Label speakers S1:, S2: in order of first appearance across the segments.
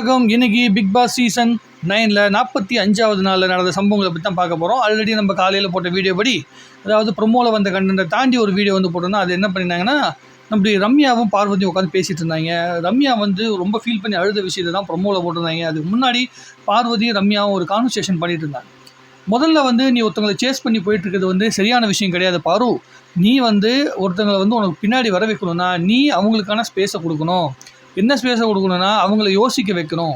S1: வணக்கம். இன்னைக்கு big Boss season நைனில் நாற்பத்தி அஞ்சாவது நாளில் நடந்த சம்பவங்களை பற்றி தான் பார்க்க போகிறோம் ஆல்ரெடி நம்ம காலையில் போட்ட வீடியோ படி அதாவது ப்ரொமோவில் வந்த கண்டென்ட்டை தாண்டி ஒரு வீடியோ வந்து போட்டோம்னா அது என்ன பண்ணியிருந்தாங்கன்னா நம்முடைய ரம்யாவும் பார்வதியும் உட்காந்து பேசிகிட்டு இருந்தாங்க. ரம்யா வந்து ரொம்ப ஃபீல் பண்ணி அழுத விஷயத்தை தான் ப்ரொமோவில் போட்டிருந்தாங்க. அதுக்கு முன்னாடி பார்வதியும் ரம்யாவும் ஒரு கான்வர்சேஷன் பண்ணிட்டு இருந்தாங்க. முதல்ல வந்து நீ ஒருத்தங்களை சேஸ் பண்ணி போயிட்டு இருக்கிறது வந்து சரியான விஷயம் கிடையாது. பாரு நீ வந்து ஒருத்தங்களை வந்து உனக்கு பின்னாடி வர வைக்கணும்னா நீ அவங்களுக்கான ஸ்பேஸை கொடுக்கணும். என்ன ஸ்பேஸை கொடுக்கணும்னா அவங்கள யோசிக்க வைக்கணும்.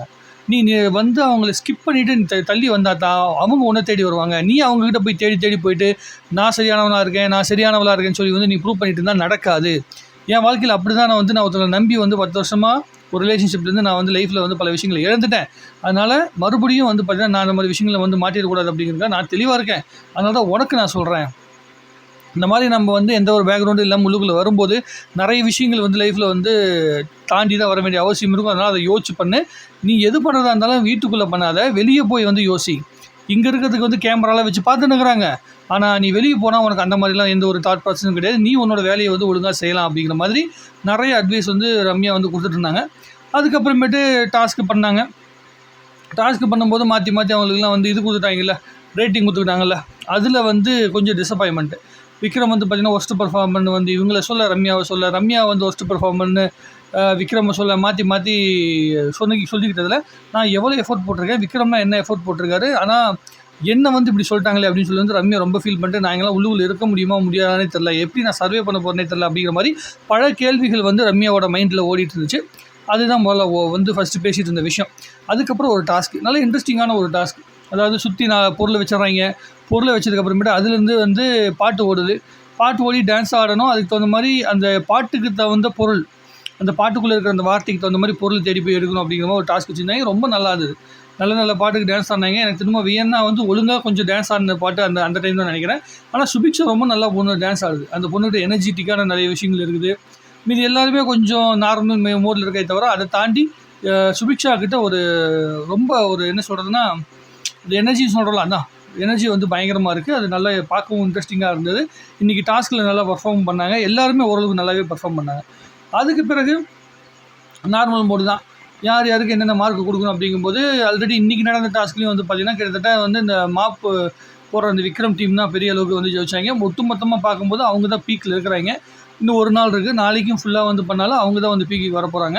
S1: நீ நீ வந்து அவங்கள ஸ்கிப் பண்ணிவிட்டு நீ த- தள்ளி வந்தால் தான் அவங்க உன்னை தேடி வருவாங்க. நீ அவங்கக்கிட்ட போய் தேடி தேடி போயிட்டு நான் சரியானவனாக இருக்கேன் நான் சரியானவளாக இருக்கேன்னு சொல்லி வந்து நீ ப்ரூவ் பண்ணிட்டு இருந்தால் நடக்காது. என் வாழ்க்கையில் அப்படி தான் நான் வந்து நான் ஒருத்தரை நம்பி வந்து பத்து வருஷமாக ஒரு ரிலேஷன்ஷிப்லேருந்து நான் வந்து லைஃப்பில் வந்து பல விஷயங்களை இழந்துட்டேன். அதனால் மறுபடியும் வந்து பார்த்தீங்கன்னா நான் அந்த மாதிரி விஷயங்களை வந்து மாட்டிடக்கூடாது அப்படிங்கிறத நான் தெளிவாக இருக்கேன். அதனால தான் உனக்கு நான் சொல்கிறேன் இந்த மாதிரி நம்ம வந்து எந்த ஒரு பேக்ரவுண்டும் இல்லாமல் உள்ளுக்குள்ளே வரும்போது நிறைய விஷயங்கள் வந்து லைஃப்பில் வந்து தாண்டி தான் வர வேண்டிய அவசியம் இருக்கும். அதனால் அதை யோசிச்சு பண்ணு. நீ எது பண்ணுறதா இருந்தாலும் வீட்டுக்குள்ளே பண்ணாத. வெளியே போய் வந்து யோசி. இங்கே இருக்கிறதுக்கு வந்து கேமராலாம் வச்சு பார்த்துன்னுக்குறாங்க ஆனால் நீ வெளியே போனால் உனக்கு அந்த மாதிரிலாம் எந்த ஒரு தாட் ப்ராசஸும் கிடையாது. நீ உன்னோட வேலையை வந்து ஒழுங்காக செய்யலாம் அப்படிங்கிற மாதிரி நிறைய அட்வைஸ் வந்து ரம்யா வந்து கொடுத்துட்ருந்தாங்க அதுக்கப்புறமேட்டு டாஸ்க்கு பண்ணாங்க. டாஸ்க்கு பண்ணும்போது மாற்றி மாற்றி அவங்களுக்குலாம் வந்து இது கொடுத்துட்டாங்கல்ல. ரேட்டிங் கொடுத்துக்கிட்டாங்கல்ல. அதில் வந்து கொஞ்சம் டிசப்பாயின்மெண்ட்டு விக்ரம் வந்து பார்த்தீங்கன்னா ஒஸ்ட் பர்ஃபார்மர்னு வந்து இவங்கள சொல்ல ரம்யாவை சொல்ல ரம்யா வந்து ஒஸ்ட் பர்ஃபார்மர்னு விக்ரமை சொல்ல மாற்றி மாற்றி சொல்லி சொல்லிக்கிட்டதில் நான் எவ்வளோ எஃபோர்ட் போட்டிருக்கேன் விக்ரம்னா என்ன எஃபோர்ட் போட்டிருக்காரு ஆனால் என்ன வந்து இப்படி சொல்லிட்டாங்களே அப்படின்னு சொல்லி வந்து ரம்யா ரொம்ப ஃபீல் பண்ணிட்டு நான் எங்களாம் உள்ளூரில் இருக்க முடியுமா முடியாதானே தெரில எப்படி நான் சர்வே பண்ண போகிறேனே தெரில அப்படிங்கிற மாதிரி பல கேள்விகள் வந்து ரம்யாவோட மைண்டில் ஓடிட்டு இருந்துச்சு. அதுதான் முதல்ல ஓ- வந்து ஃபஸ்ட்டு பேசிகிட்டு இருந்த விஷயம். அதுக்கப்புறம் ஒரு டாஸ்க் நல்ல இன்ட்ரெஸ்டிங்கான ஒரு டாஸ்க் அதாவது சுற்றி நான் பொருளை வச்சிடுறாங்க. பொருளை வச்சதுக்கப்புறமேட்டு அதுலேருந்து வந்து பாட்டு ஓடுது. பாட்டு ஓடி டான்ஸ் ஆடணும். அதுக்கு தகுந்த மாதிரி அந்த பாட்டுக்கு தகுந்த பொருள் அந்த பாட்டுக்குள்ளே இருக்கிற அந்த வார்த்தைக்கு தகுந்த மாதிரி பொருள் தேடி போய் எடுக்கணும் அப்படிங்கிற மாதிரி ஒரு டாஸ்க் வச்சுருந்தாங்க. ரொம்ப நல்லா இருந்தது. நல்ல நல்ல பாட்டுக்கு டான்ஸ் ஆடினாங்க. எனக்கு திரும்ப வியன்னா வந்து ஒழுங்காக கொஞ்சம் டான்ஸ் ஆடின பாட்டு அந்த அந்த டைம் தான் நினைக்கிறேன். ஆனால் சுபிக்ஷா ரொம்ப நல்லா பொண்ணு டான்ஸ் ஆடுது. அந்த பொண்ணுகிட்ட எனர்ஜெட்டிக்கான நிறைய விஷயங்கள் இருக்குது. மீதி எல்லாருமே கொஞ்சம் நார்மல் மோடில் இருக்கே தவிர அதை தாண்டி சுபிக்ஷா கிட்ட ஒரு ரொம்ப ஒரு என்ன சொல்கிறதுனா இந்த எனர்ஜி சொல்கிறோம்ல அண்ணா. எனர்ஜி வந்து பயங்கரமாக இருக்குது அது நல்லா பார்க்கவும் இன்ட்ரெஸ்டிங்காக இருந்தது. இன்றைக்கி டாஸ்கில் நல்லா பர்ஃபார்ம் பண்ணாங்க. எல்லாருமே ஓரளவுக்கு நல்லாவே பர்ஃபார்ம் பண்ணாங்க. அதுக்கு பிறகு நார்மல் மோடு தான். யார் யாருக்கு என்னென்ன மார்க் கொடுக்கணும் அப்படிங்கும்போது ஆல்ரெடி இன்றைக்கி நடந்த டாஸ்க்லேயும் வந்து பார்த்திங்கன்னா கிட்டத்தட்ட வந்து இந்த மாப்பு போடுற அந்த விக்ரம் டீம் தான் பெரிய அளவுக்கு வந்து ஜெயிச்சாங்க. ஒட்டுமொத்தமாக பார்க்கும்போது அவங்க தான் பீக்கில் இருக்கிறாங்க. இன்னும் ஒரு நாள் இருக்குது நாளைக்கும் ஃபுல்லாக வந்து பண்ணாலும் அவங்க தான் வந்து பீக்கு வர போகிறாங்க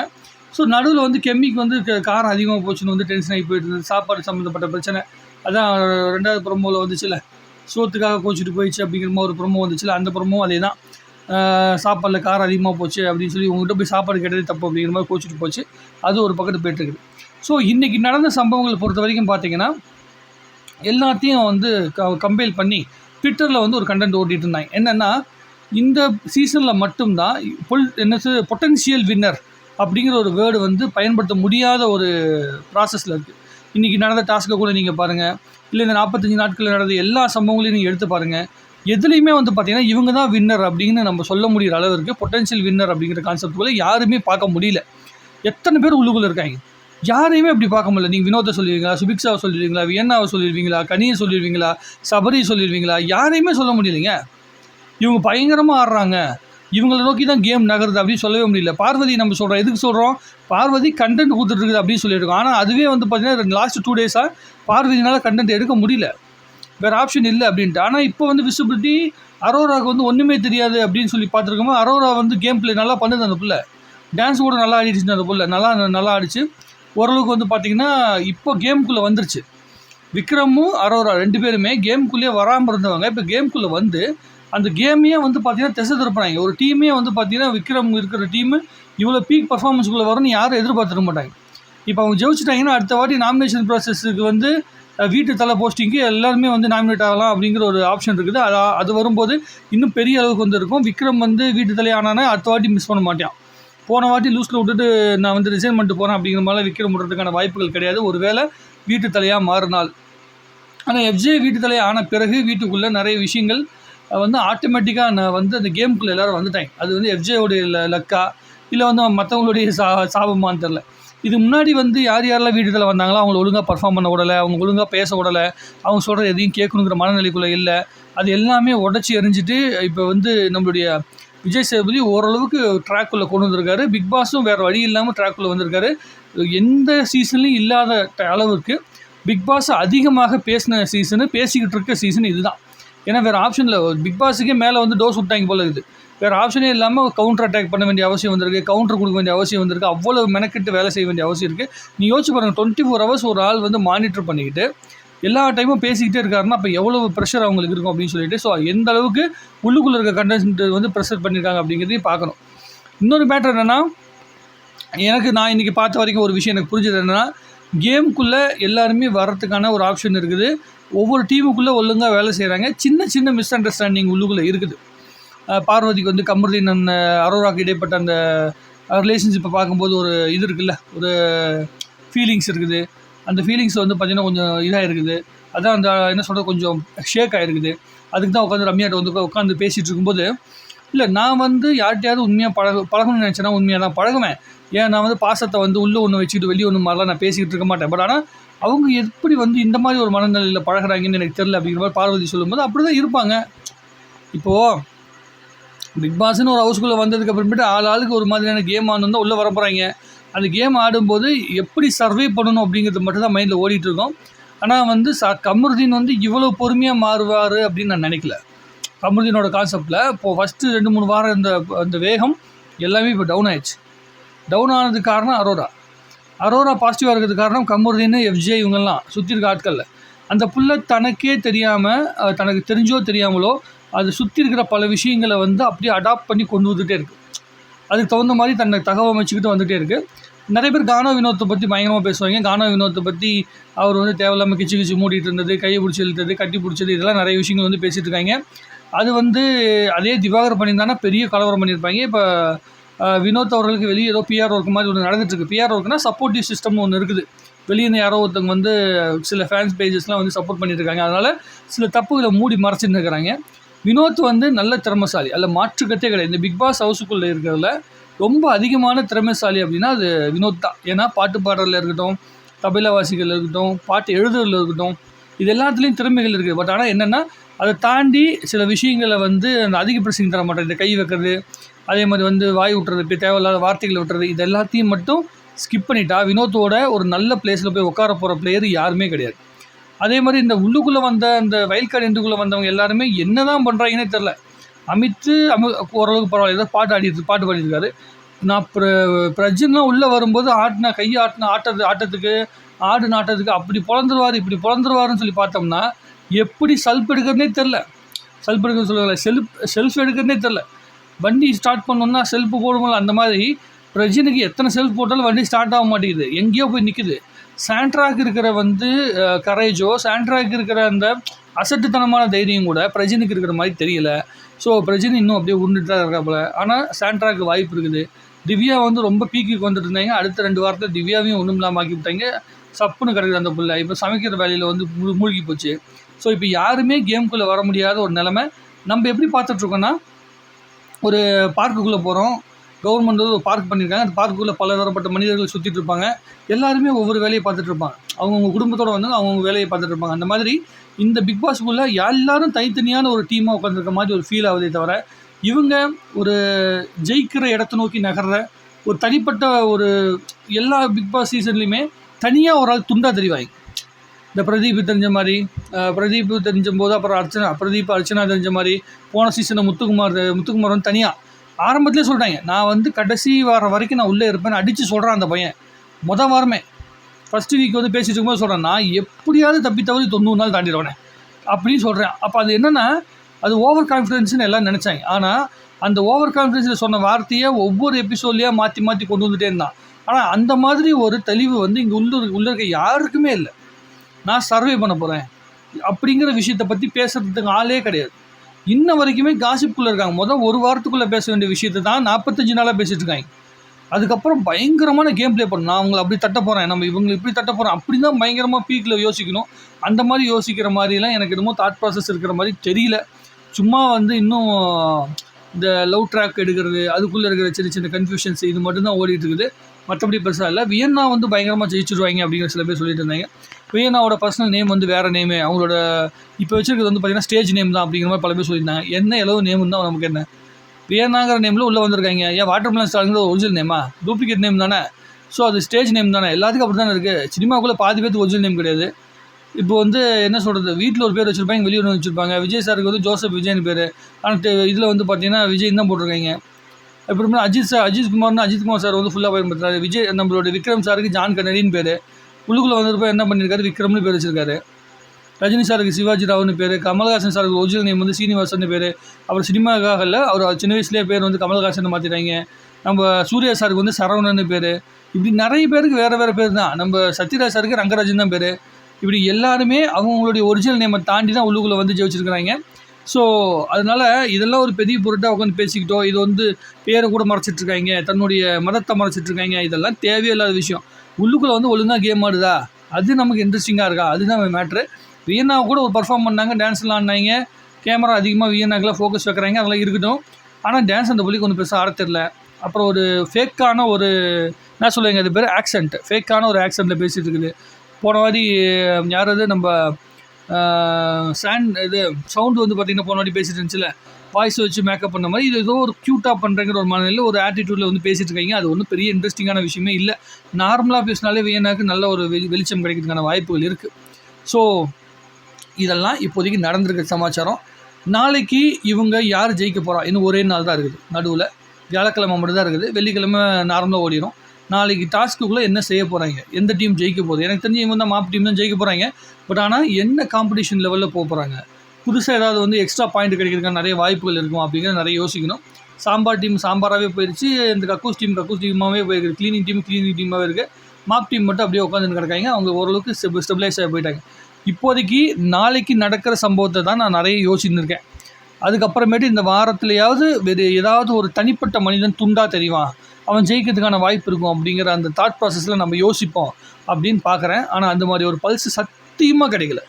S1: ஸோ நடுவில் வந்து கெம்மிக்கு வந்து காரம் அதிகமாக போச்சுன்னு வந்து டென்ஷன் ஆகி போயிட்டு இருந்தது. சாப்பாடு சம்மந்தப்பட்ட பிரச்சனை. அதான் ரெண்டாவது ப்ரொமோவில் வந்துச்சுல. சோத்துக்காக கோச்சிட்டு போயிடுச்சு அப்படிங்கிற மாதிரி ஒரு ப்ரொமோ வந்துச்சுல. அந்த ப்ரொமோ அதே தான் சாப்பாடில் காரம் அதிகமாக போச்சு அப்படின்னு சொல்லி உங்கள்கிட்ட போய் சாப்பாடு கேட்டதே தப்பு அப்படிங்கிற மாதிரி கோச்சிட்டு போச்சு. அது ஒரு பக்கத்து போயிட்டுருக்குது ஸோ இன்றைக்கி நடந்த சம்பவங்களை பொறுத்த வரைக்கும் பார்த்தீங்கன்னா எல்லாத்தையும் வந்து க கம்பைல் பண்ணி ட்விட்டரில் வந்து ஒரு கண்டென்ட் ஓட்டிகிட்டு இருந்தாங்க. என்னென்னா இந்த சீசனில் மட்டும்தான் பொல் என்னது பொட்டன்ஷியல் வின்னர் அப்படிங்கிற ஒரு வேர்டு வந்து பயன்படுத்த முடியாத ஒரு ப்ராசஸில் இருக்குது இன்றைக்கி நடந்த டாஸ்க்கை கூட நீங்கள் பாருங்கள் இல்லை இந்த நாற்பத்தஞ்சு நாட்களில் நடந்த எல்லா சம்பவங்களையும் நீங்கள் எடுத்து பாருங்கள் எதுலேயுமே வந்து பார்த்திங்கன்னா இவங்க தான் வின்னர் அப்படின்னு நம்ம சொல்ல முடிகிற அளவிற்கு பொட்டன்ஷியல் வின்னர் அப்படிங்கிற கான்செப்டுக்குள்ளே யாருமே பார்க்க முடியல. எத்தனை பேர் உள்ளுக்குள்ளே இருக்காங்க? யாரையுமே அப்படி பார்க்க முடியல. நீங்கள் வினோத்தை சொல்லிடுவீங்களா சுபிக்ஷாவை சொல்லிடுவீங்களா வியன்னாவை சொல்லிடுவீங்களா கனியை சொல்லிடுவீங்களா சபரி சொல்லிடுவீங்களா யாரையுமே சொல்ல முடியலைங்க. இவங்க பயங்கரமாக ஆடுறாங்க. இவங்களை நோக்கி தான் கேம் நகருது அப்படின்னு சொல்லவே முடியல. பார்வதி நம்ம சொல்கிறோம் எதுக்கு சொல்கிறோம் பார்வதி கண்டென்ட் கொடுத்துட்ருக்குது அப்படின்னு சொல்லியிருக்கோம். ஆனால் அதுவே வந்து பார்த்தீங்கன்னா லாஸ்ட் டூ டேஸாக பார்வதினால் கண்டென்ட் எடுக்க முடியல. வேறு ஆப்ஷன் இல்லை அப்படின்ட்டு. ஆனால் இப்போ வந்து விசிபிலிட்டி அரோராவுக்கு வந்து ஒன்றுமே தெரியாது அப்படின்னு சொல்லி பார்த்துருக்கோமோ அரோரா வந்து கேம் பிளே நல்லா பண்ணுது அந்த புள்ள. டான்ஸ் கூட நல்லா ஆடிடுச்சு அந்த புள்ள. நல்லா நல்லா ஆடிச்சு. ஓரளவுக்கு வந்து பார்த்திங்கன்னா இப்போ கேமுக்குள்ளே வந்துருச்சு. விக்ரமும் அரோரா ரெண்டு பேருமே கேம்குள்ளேயே வராமல் இருந்தவங்க. இப்போ கேம்குள்ளே வந்து அந்த கேமையே வந்து பார்த்தீங்கன்னா திசை திருப்பினாங்க ஒரு டீமே வந்து பார்த்தீங்கன்னா விக்ரம் இருக்கிற டீமு இவ்வளோ பீக் பர்ஃபார்மன்ஸ்குள்ளே வரும்னு யாரும் எதிர்பார்த்துருக்க மாட்டாங்க. இப்போ அவங்க ஜெயிச்சிட்டாங்கன்னா அடுத்த வாட்டி நாமினேஷன் ப்ராசஸுக்கு வந்து வீட்டு தலை போஸ்டிங்க்கு எல்லாருமே வந்து நாமினேட் ஆகலாம் அப்படிங்கிற ஒரு ஆப்ஷன் இருக்குது. அது அது வரும்போது இன்னும் பெரிய அளவுக்கு வந்து இருக்கும். விக்ரம் வந்து வீட்டு தலை ஆனானே அடுத்த வாட்டி மிஸ் பண்ண மாட்டான். போன வாட்டி லூஸில் விட்டுட்டு நான் வந்து ரிசைன் பண்ணிட்டு போகிறேன் அப்படிங்கிற மாதிரிலாம் விக்ரம் விடுறதுக்கான வாய்ப்புகள் கிடையாது. ஒருவேளை வீட்டு தலையாக மாறினால். ஆனால் எஃப்ஜே வீட்டு தலை ஆன பிறகு வீட்டுக்குள்ளே நிறைய விஷயங்கள் வந்து ஆட்டோமேட்டிக்காக நான் வந்து அந்த கேமுக்குள்ளே எல்லாரும் வந்துட்டாங்க. அது வந்து எஃப்ஜேவுடைய லக்கா இல்லை வந்து மற்றவங்களுடைய சா சாபமான்னு தெரில இது முன்னாடி வந்து யார் யாரெல்லாம் வீடுகளில் வந்தாங்களோ அவங்கள ஒழுங்காக பர்ஃபார்ம் பண்ண விடலை அவங்க ஒழுங்காக பேச விடலை அவங்க சொல்கிற எதையும் கேட்கணுங்கிற மனநிலைக்குள்ளே இல்லை. அது எல்லாமே உடச்சி எரிஞ்சிட்டு இப்போ வந்து நம்மளுடைய விஜய் சேதுபதி ஓரளவுக்கு ட்ராக்குள்ளே கொண்டு வந்திருக்காரு. பிக் பாஸும் வேறு வழி இல்லாமல் ட்ராக்குள்ளே வந்திருக்காரு. எந்த சீசன்லையும் இல்லாத அளவுக்கு பிக் பாஸ் அதிகமாக பேசின சீசனு பேசிக்கிட்டு இருக்க சீசன் இதுதான். ஏன்னா வேறு ஆப்ஷனில் பிக் பாஸுக்கே மேலே வந்து டோஸ் விட்டாங்க போல இருக்குது. வேறு ஆப்ஷனே இல்லாமல் கவுண்டர் அட்டாக் பண்ண வேண்டிய அவசியம் வந்திருக்கு. கவுண்டர் கொடுக்க வேண்டிய அவசியம் வந்திருக்கு. அவ்வளோ மெனக்கெட்டு வேலை செய்ய வேண்டிய அவசியம் இருக்குது நீ யோசிச்சு பாருங்க டுவெண்ட்டி ஃபோர் ஹவர்ஸ் ஒரு ஆள் வந்து மானிட்டர் பண்ணிக்கிட்டு எல்லா டைமும் பேசிக்கிட்டே இருக்காருன்னா அப்போ எவ்வளோ ப்ரெஷர் அவங்களுக்கு இருக்கும் அப்படின்னு சொல்லிட்டு ஸோ எந்த அளவுக்கு உள்ளுக்குள்ளே இருக்க கண்டென்ட் வந்து ப்ரெஷர் பண்ணியிருக்காங்க அப்படிங்கிறதையும் பார்க்கணும். இன்னொரு மேட்டர் என்னென்னா எனக்கு நான் இன்றைக்கி பார்த்த வரைக்கும் ஒரு விஷயம் எனக்கு புரிஞ்சது என்னென்னா கேமுக்குள்ளே எல்லாருமே வர்றதுக்கான ஒரு ஆப்ஷன் இருக்குது. ஒவ்வொரு டீமுக்குள்ளே ஒழுங்காக வேலை செய்கிறாங்க சின்ன சின்ன மிஸ் அண்டர்ஸ்டாண்டிங் உள்ளுக்குள்ளே இருக்குது. பார்வதிக்கு வந்து கமருதீன் அந்த அரோராக்கு இடைப்பட்ட அந்த ரிலேஷன்ஷிப்பை பார்க்கும்போது ஒரு இது இருக்குல்ல ஒரு ஃபீலிங்ஸ் இருக்குது. அந்த ஃபீலிங்ஸ் வந்து பார்த்திங்கன்னா கொஞ்சம் இதாக இருக்குது. அதான் அந்த என்ன சொல்கிறது கொஞ்சம் ஷேக் ஆகிருக்குது அதுக்கு தான் உட்காந்து ரம்யாட்ட வந்து உட்காந்து பேசிகிட்டு இருக்கும்போது இல்லை நான் வந்து யார்கிட்டையாவது உண்மையாக பழக பழகணும்னு நினச்சேன்னா உண்மையாக தான் பழகுவேன். ஏன் நான் வந்து பாசத்தை வந்து உள்ளே ஒன்று வச்சுக்கிட்டு வெளியே ஒன்று மாதிரிலாம் நான் பேசிக்கிட்டு இருக்க மாட்டேன். பட் ஆனால் அவங்க எப்படி வந்து இந்த மாதிரி ஒரு மனநிலையில் பழகுறாங்கன்னு எனக்கு தெரியல அப்படிங்கிற மாதிரி பார்வதி சொல்லும்போது அப்படி தான் இருப்பாங்க இப்போது பிக் பாஸ்னு ஒரு ஹவுஸ்குள்ளே வந்ததுக்கு அப்புறமேட்டு ஆள் ஆளுக்கு ஒரு மாதிரியான கேம் ஆடணும் உள்ளே வர போகிறாங்க அந்த கேம் ஆடும்போது எப்படி சர்வே பண்ணணும் அப்படிங்கிறது மட்டும் தான் மைண்டில் ஓடிட்டு இருக்கோம். ஆனால் வந்து ச கமருதீன் வந்து இவ்வளோ பொறுமையாக மாறுவார் அப்படின்னு நான் நினைக்கல. கமருதீனோட கான்செப்டில் இப்போது ஃபஸ்ட்டு ரெண்டு மூணு வாரம் இந்த அந்த வேகம் எல்லாமே இப்போ டவுன் ஆயிடுச்சு. டவுன் ஆனதுக்கு காரணம் அரோரா. அரோரா பாசிட்டிவாக இருக்கிறது காரணம் கமருதீன் எஃப்ஜே இவங்கெல்லாம் சுற்றி இருக்க ஆட்களில். அந்த புள்ள தனக்கே தெரியாமல் தனக்கு தெரிஞ்சோ தெரியாமலோ அது சுற்றி இருக்கிற பல விஷயங்களை வந்து அப்படியே அடாப்ட் பண்ணி கொண்டு வந்துகிட்டே இருக்குது அதுக்கு தகுந்த மாதிரி தன்னை தகவமைச்சுக்கிட்டு வந்துகிட்டே இருக்குது நிறைய பேர் கானோ வினோத்தை பற்றி பயங்கரமாக பேசுவாங்க. கானோ வினோத்தை பற்றி அவர் வந்து தேவையில்லாமல் கிச்சு கிச்சு மூடிட்டு இருந்தது கையை பிடிச்சி இழுத்தது கட்டி பிடிச்சது இதெல்லாம் நிறைய விஷயங்கள் வந்து பேசிகிட்டு இருக்காங்க. அது வந்து அதே திவாகர் பண்ணியிருந்தானா? பெரிய கலவரம் பண்ணியிருப்பாங்க. இப்போ வினோத் அவர்களுக்கு வெளியே ஏதோ பிஆர் ஒர்க் மாதிரி ஒன்று நடந்துட்டுருக்கு. பிஆர் ஒர்க்னா சப்போர்ட்டிவ் சிஸ்டம் ஒன்று இருக்குது. வெளியே யாரோ ஒருத்தவங்க வந்து சில ஃபேன்ஸ் பேஜஸ்லாம் வந்து சப்போர்ட் பண்ணியிருக்காங்க அதனால் சில தப்புகளை மூடி மறைச்சிட்டு இருக்கிறாங்க. வினோத் வந்து நல்ல திறமைசாலி. அல்ல மாற்றுக்கத்தே கிடையாது. இந்த பிக் பாஸ் ஹவுஸுக்குள்ளே இருக்கிறதுல ரொம்ப அதிகமான திறமைசாலி அப்படின்னா அது வினோத் தான். ஏன்னா பாட்டு பாடுறதுல இருக்கட்டும் தபைலா வாசிகள் இருக்கட்டும் பாட்டு எழுதுறதுல இருக்கட்டும் இது எல்லாத்துலேயும் திறமைகள் இருக்குது பட் ஆனால் என்னென்னா அதை தாண்டி சில விஷயங்களை வந்து அந்த அதிக பிரசிங் தர மாட்டேன் இந்த கை வைக்கிறது அதே மாதிரி வந்து வாய் விட்டுறது இப்போ தேவையில்லாத வார்த்தைகளை விட்டுறது இது எல்லாத்தையும் மட்டும் ஸ்கிப் பண்ணிட்டா வினோத்தோட ஒரு நல்ல பிளேஸில் போய் உட்கார போகிற பிளேயர் யாருமே கிடையாது. அதே மாதிரி இந்த உள்ளுக்குள்ளே வந்த அந்த வயல் கார்டு எண்டுக்குள்ளே வந்தவங்க எல்லாருமே என்ன தான் பண்ணுறாங்கன்னே தெரில அமித்து அமி ஓரளவுக்கு பரவாயில்ல. ஏதோ பாட்டு ஆடிட்டு பாட்டு பாடிட்டுருக்காரு நான் பிர பிரஜன்லாம் உள்ளே வரும்போது ஆட்டின கையை ஆட்டின ஆட்டது ஆட்டத்துக்கு ஆடு நாட்டத்துக்கு அப்படி பிறந்துருவார் இப்படி பிறந்துருவாருன்னு சொல்லி பார்த்தோம்னா எப்படி செல்ஃப் எடுக்கிறதுனே தெரில. செல்ஃப் எடுக்கிறது சொல்லுவாங்க செல்ஃப் செல்ஃப் எடுக்கிறதுனே தெரில. வண்டி ஸ்டார்ட் பண்ணோம்னா செல்ஃப் போடுவோம்ல அந்த மாதிரி பிரஜனுக்கு எத்தனை செல்ஃப் போட்டாலும் வண்டி ஸ்டார்ட் ஆக மாட்டேங்குது. எங்கேயோ போய் நிற்குது சாண்ட்ராக்கு இருக்கிற வந்து கரேஜோ சாண்ட்ராக்கு இருக்கிற அந்த அசட்டுத்தனமான தைரியம் கூட பிரஜனுக்கு இருக்கிற மாதிரி தெரியல. ஸோ பிரஜின் இன்னும் அப்படியே உருண்டுட்டு தான் இருக்கா போல் ஆனால் சாண்ட்ராக்கு வாய்ப்பு இருக்குது. திவ்யா வந்து ரொம்ப பீக்குக்கு வந்துட்டு இருந்தாங்க. அடுத்த ரெண்டு வாரத்தில் திவ்யாவையும் ஒன்றும் இல்லாமல் ஆக்கி விட்டாங்க. சப்புன்னு கிடக்குது அந்த பிள்ளை. இப்போ சமைக்கிற வேலையில் வந்து மூ- மூழ்கி போச்சு. ஸோ இப்போ யாருமே கேம்குள்ளே வர முடியாத ஒரு நிலமை. நம்ம எப்படி பார்த்துட்ருக்கோன்னா ஒரு பார்க்குக்குள்ளே போகிறோம் கவர்மெண்ட் வந்து ஒரு பார்க் பண்ணியிருக்காங்க அந்த பார்க்குள்ளே பல தரப்பட்ட மனிதர்கள் சுற்றிட்டு இருப்பாங்க. எல்லாருமே ஒவ்வொரு வேலையை பார்த்துட்டு இருப்பாங்க. அவங்கவுங்க குடும்பத்தோடு வந்து அவங்கவுங்க வேலையை பார்த்துட்டு இருப்பாங்க. அந்த மாதிரி இந்த பிக் பாஸ்க்குள்ளே எல்லாரும் தனித்தனியான ஒரு டீமாக உட்காந்துருக்க மாதிரி ஒரு ஃபீல் ஆகுதே தவிர இவங்க ஒரு ஜெயிக்கிற இடத்த நோக்கி நகர்ற ஒரு தனிப்பட்ட ஒரு எல்லா பிக் பாஸ் சீசன்லேயுமே தனியாக ஒரு ஆள் துண்டா தெரிவாங்க இந்த பிரதீப் தெரிஞ்ச மாதிரி பிரதீப் தெரிஞ்ச போது அப்புறம் அர்ச்சனா பிரதீப் அர்ச்சனா தெரிஞ்ச மாதிரி போன சீசனில் முத்துக்குமார் முத்துக்குமார் வந்து தனியாக ஆரம்பத்திலே சொல்லிட்டாங்க நான் வந்து கடைசி வாரம் வரைக்கும் நான் உள்ளே இருப்பேன்னு அடித்து சொல்கிறான் அந்த பையன். மொதல் வாரமே. ஃபஸ்ட்டு வீக் வந்து பேசிட்டு இருக்கும்போது சொல்கிறேன் நான் எப்படியாவது தப்பி தவறி தொண்ணூறு நாள் தாண்டிடுவேனே அப்படின்னு சொல்கிறேன் அப்போ அது என்னென்னா அது ஓவர் கான்ஃபிடென்ஸ்னு எல்லாம் நினச்சாங்க. ஆனால் அந்த ஓவர் கான்ஃபிடென்ஸில் சொன்ன வார்த்தையை ஒவ்வொரு எபிசோட்லேயே மாற்றி மாற்றி கொண்டு வந்துட்டே இருந்தான். ஆனால் அந்த மாதிரி ஒரு தெளிவு வந்து இங்கே உள்ள உள்ள இருக்க யாருக்குமே இல்லை. நான் சர்வே பண்ண போகிறேன் அப்படிங்கிற விஷயத்தை பற்றி பேசுறதுக்கு ஆளே கிடையாது. இன்ன வரைக்குமே காசிப்புக்குள்ளே இருக்காங்க. மொதல் ஒரு வாரத்துக்குள்ளே பேச வேண்டிய விஷயத்தை தான் நாற்பத்தஞ்சு நாளாக பேசிகிட்டு இருக்காங்க. அதுக்கப்புறம் பயங்கரமான கேம் ப்ளே பண்ணணும். நான் அவங்கள அப்படி தட்ட போகிறேன் நம்ம இவங்களை இப்படி தட்ட போகிறோம் அப்படி தான் பயங்கரமாக பீக்கில் யோசிக்கணும். அந்த மாதிரி யோசிக்கிற மாதிரிலாம் எனக்கு என்னமோ தாட் ப்ராசஸ் இருக்கிற மாதிரி தெரியல. சும்மா வந்து இன்னும் இந்த லவ் ட்ராக் எடுக்கிறது அதுக்குள்ளே இருக்கிற சின்ன சின்ன கன்ஃபியூஷன்ஸ் இது மட்டும்தான் ஓடிட்டு இருக்குது. மற்றபடி பெருசாக இல்லை. வியன்னா வந்து பயங்கரமாக ஜெயிச்சிருவாங்க அப்படிங்கிற சில பேர் சொல்லிட்டு இருந்தாங்க. வியன்னாவோட பர்சனல் நேம் வந்து வேறு நேமு அவங்களோட இப்போ வச்சிருக்கிறது வந்து பார்த்தீங்கன்னா ஸ்டேஜ் நேம் தான் அப்படிங்கிற மாதிரி பல பேர் சொல்லியிருந்தாங்க. என்ன எவ்வளோ நேம் தான் நமக்கு என்ன? வியன்னாங்கிற நேமில் உள்ளே வந்திருக்காங்க. ஏன் வாட்டர் மிலன் ஸ்டாருங்கிற ஒரிஜினல் நேமா டூப்ளிகேட் நேம் தானே? ஸோ அது ஸ்டேஜ் நேம் தானே? எல்லாத்துக்கும் அப்படி தானே இருக்குது சினிமாக்குள்ளே பாதி பேருக்கு ஒரிஜினல் நேம் கிடையாது. இப்போ வந்து என்ன சொல்கிறது வீட்டில் ஒரு பேர் வச்சுருப்பாங்க வெளியூர் வச்சுருப்பாங்க. விஜய் சாருக்கு வந்து ஜோசப் விஜய்னு பேர். ஆனால் இதில் வந்து பார்த்தீங்கன்னா விஜய் தான் போட்டிருக்காங்க. அப்புறமா அஜித் சார் அஜித் குமார்னு அஜித் குமார் சார் வந்து ஃபுல்லாக பயன்படுத்துறாரு விஜய் நம்மளோட விக்ரம் சாருக்கு ஜான் கன்னடின்னு பேர். உள்ளுக்குள்ளே வந்திருப்ப என்ன பண்ணியிருக்காரு விக்ரம்னு பேர் வச்சிருக்காரு. ரஜினி சாருக்கு சிவாஜி ராவ்னு பேர். கமல்ஹாசன் சாருக்கு ஒரிஜினல் நேம் வந்து சீனிவாசன் பேர். அவர் சினிமாக்காக இல்லை அவர் சின்ன வயசுலேயே பேர் வந்து கமல்ஹாசன் மாற்றிட்டாங்க நம்ம சூர்யா சாருக்கு வந்து சரவணன் பேர். இப்படி நிறைய பேருக்கு வேறு வேறு பேர் தான். நம்ம சத்யராஜ் சாருக்கு ரங்கராஜன் தான் பேர். இப்படி எல்லாருமே அவங்களுடைய ஒரிஜினல் நேமை தாண்டி தான் உள்ளுக்குள்ளே வந்து ஜெயிச்சிருக்கிறாங்க. ஸோ அதனால் இதெல்லாம் ஒரு பெரிய பொருட்டாக உட்காந்து பேசிக்கிட்டோ இது வந்து பேரை கூட மறைச்சிட்ருக்காங்க தன்னுடைய மதத்தை மறைச்சிட்ருக்காங்க இதெல்லாம் தேவையில்லாத விஷயம். உள்ளுக்குள்ளே வந்து ஒழுங்காக கேம் ஆடுதா? அது நமக்கு இன்ட்ரெஸ்டிங்காக இருக்கா? அதுதான் மேட்ரு வியன்னா கூட ஒரு பர்ஃபார்ம் பண்ணாங்க டான்ஸ்லாம் ஆடினாங்க. கேமரா அதிகமாக வியன்னாக்கெலாம் ஃபோக்கஸ் வைக்கிறாங்க அதெல்லாம் இருக்கட்டும். ஆனால் டான்ஸ் அந்த புள்ளிக்கு ஒன்றும் பெருசாக ஆட தெரில அப்புறம் ஒரு ஃபேக்கான ஒரு என்ன சொல்லுவாங்க அது பேர்? ஆக்சண்ட் ஃபேக்கான ஒரு ஆக்சண்ட்டில் பேசிகிட்டு இருக்குது. போன வாட்டி யாராவது நம்ம சாண்ட் இது சவுண்டு வந்து பார்த்திங்கன்னா போன வாட்டி பேசிட்டு இருந்துச்சுல வாய்ஸ் வச்சு மேக்கப் பண்ண மாதிரி இது ஏதோ ஒரு க்யூட்டாக பண்ணுறங்கிற ஒரு மனநிலையில் ஒரு ஆட்டிடியூடில் வந்து பேசிகிட்டு இருக்கீங்க. அது ஒன்றும் பெரிய இன்ட்ரெஸ்டிங்கான விஷயமே இல்லை. நார்மலாக பேசினாலே வியனாக்கு நல்ல ஒரு வெளி வெளிச்சம் கிடைக்கிறதுக்கான வாய்ப்புகள் இருக்குது ஸோ இதெல்லாம் இப்போதைக்கு நடந்திருக்க சமாச்சாரம். நாளைக்கு இவங்க யார் ஜெயிக்க போகிறா இன்னும் ஒரே நாள் தான் இருக்குது. நடுவில் வியாழக்கிழமை மட்டும் தான் இருக்குது. வெள்ளிக்கிழமை நார்மலாக ஓடிடும் நாளைக்கு டாஸ்க்குள்ளே என்ன செய்ய போகிறாங்க எந்த டீம் ஜெயிக்க போகுது? எனக்கு தெரிஞ்சு இவங்க தான் மாப் டீம் தான் ஜெயிக்க போகிறாங்க பட் ஆனால் என்ன காம்படிஷன் லெவலில் போக போகிறாங்க புதுசாக ஏதாவது வந்து எக்ஸ்ட்ரா பாயிண்ட் கிடைக்கிறதுக்கு நிறைய வாய்ப்புகள் இருக்கும் அப்படிங்கிறத நிறைய யோசிக்கணும். சாம்பார் டீம் சாம்பாராகவே போயிடுச்சு இந்த கக்கூஸ் டீம் கக்கூஸ் டீமாகவே போயிருக்கு. க்ளீனிங் டீம் க்ளீனிங் டீமாகவே இருக்குது மாப் டீம் மட்டும் அப்படியே உட்காந்து கிடக்காங்க. அவங்க ஓரளவுக்கு ஸ்டெப் ஸ்டெபிளைஸ் ஆகி போயிட்டாங்க. இப்போதைக்கு நாளைக்கு நடக்கிற சம்பவத்தை தான் நான் நிறைய யோசிச்சுன்னு இருக்கேன். அதுக்கப்புறமேட்டு இந்த வாரத்துலையாவது வேறு ஏதாவது ஒரு தனிப்பட்ட மனிதன் துண்டாக தெரியவான் அவன் ஜெயிக்கிறதுக்கான வாய்ப்பு இருக்கும் அப்படிங்கிற அந்த தாட் ப்ராசஸில் நம்ம யோசிப்போம் அப்படின்னு பார்க்குறேன். ஆனால் அந்த மாதிரி ஒரு பல்ஸ் சத்தியமாக கிடைக்கல.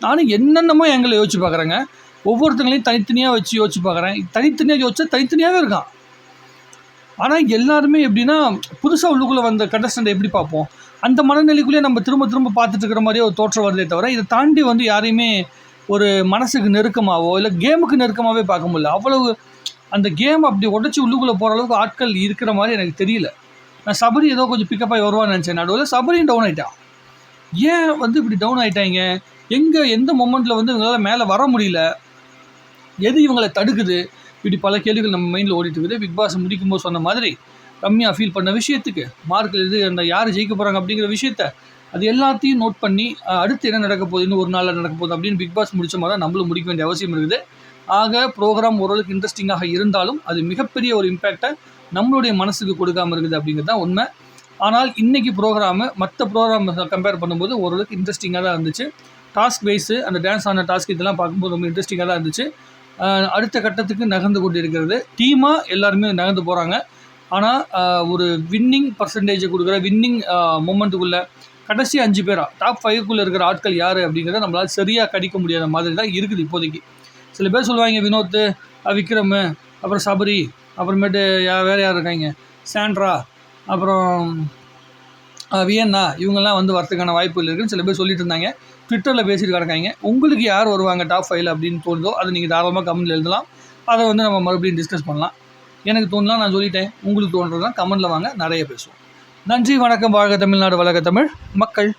S1: நானும் என்னென்னமோ எங்களை யோசிச்சு பார்க்குறேங்க. ஒவ்வொருத்தங்களையும் தனித்தனியாக வச்சு யோசிச்சு பார்க்குறேன். தனித்தனியாக யோசிச்சா தனித்தனியாகவே இருக்கான். ஆனால் எல்லாருமே எப்படின்னா புதுசாக உள்ளுக்குள்ளே வந்த கண்டஸ்டண்ட்டை எப்படி பார்ப்போம்? அந்த மனநிலைக்குள்ளேயே நம்ம திரும்ப திரும்ப பார்த்துட்டு இருக்கிற மாதிரியே ஒரு தோற்றம் வருதே தவிர இதை தாண்டி வந்து யாரையுமே ஒரு மனசுக்கு நெருக்கமாகவோ இல்லை கேமுக்கு நெருக்கமாகவே பார்க்க முடியல. அவ்வளவு அந்த கேம் அப்படி உடச்சி உள்ளுக்குள்ளே போகிற அளவுக்கு ஆட்கள் இருக்கிற மாதிரி எனக்கு தெரியல. நான் சபரி ஏதோ கொஞ்சம் பிக்கப் ஆகி வருவான்னு நினச்சேன். நடுவில் சபரியும் டவுன் ஆகிட்டான் ஏன் வந்து இப்படி டவுன் ஆகிட்டாங்க எங்கே எந்த மொமெண்ட்டில் வந்து இவங்களால் மேலே வர முடியல? எது இவங்களை தடுக்குது? இப்படி பல கேள்விகள் நம்ம மைண்டில் ஓடிட்டு இருக்குது. பிக் பாஸ் முடிக்கும்போது சொன்ன மாதிரி ரம்யா ஃபீல் பண்ண விஷயத்துக்கு மார்க்கில் இது அந்த யார் ஜெயிக்க போகிறாங்க அப்படிங்கிற விஷயத்த அது எல்லாத்தையும் நோட் பண்ணி அடுத்து என்ன நடக்க போகுது? இன்னும் ஒரு நாளில் நடக்க போகுது அப்படின்னு பிக் பாஸ் முடிச்ச மாதிரி தான் நம்மளும் முடிக்க வேண்டிய அவசியம் இருக்குது. ஆக ப்ரோக்ராம் ஓரளவுக்கு இன்ட்ரெஸ்டிங்காக இருந்தாலும் அது மிகப்பெரிய ஒரு இம்பேக்டை நம்மளுடைய மனசுக்கு கொடுக்காம இருக்குது அப்படிங்கிறது தான் உண்மை. ஆனால் இன்னைக்கு ப்ரோக்ராமு மற்ற ப்ரோக்ராம் கம்பேர் பண்ணும்போது ஓரளவுக்கு இன்ட்ரெஸ்டிங்காக தான் இருந்துச்சு. டாஸ்க் வைஸு அந்த டான்ஸ் ஆன டாஸ்க் இதெல்லாம் பார்க்கும்போது ரொம்ப இன்ட்ரெஸ்டிங்காக தான் இருந்துச்சு. அடுத்த கட்டத்துக்கு நகர்ந்து கொண்டு இருக்கிறது டீமாக எல்லாருமே நகர்ந்து போகிறாங்க ஆனால் ஒரு வின்னிங் பர்சன்டேஜை கொடுக்குற வின்னிங் மூமெண்ட்டுக்குள்ளே கடைசி அஞ்சு பேரா டாப் ஃபைவ்க்குள்ளே இருக்கிற ஆட்கள் யார் அப்படிங்கிறத நம்மளால் சரியாக கடிக்க முடியாத மாதிரி தான் இருக்குது இப்போதைக்கு. சில பேர் சொல்லுவாங்க வினோத் விக்ரம் அப்புறம் சபரி அப்புறமேட்டு யா வேறு யார் இருக்காங்க? சாண்ட்ரா அப்புறம் வியன்னா இவங்கெல்லாம் வந்து வரதுக்கான வாய்ப்புகள் இருக்குன்னு சில பேர் சொல்லிட்டு இருந்தாங்க. ட்விட்டரில் பேசிட்டு கிடக்காங்க. உங்களுக்கு யார் வருவாங்க டாப் ஃபைவ்ல அப்படின்னு தோணுதோ அதை நீங்கள் தாராளமாக கமெண்ட்டில் எழுதலாம். அதை வந்து நம்ம மறுபடியும் டிஸ்கஸ் பண்ணலாம். எனக்கு தோணலாம் நான் சொல்லிட்டேன். உங்களுக்கு தோன்றதுலாம் கமெண்ட்டில் வாங்க நிறைய பேசுவோம். நன்றி வணக்கம் வாழ்க தமிழ்நாடு வளக தமிழ். மக்கள்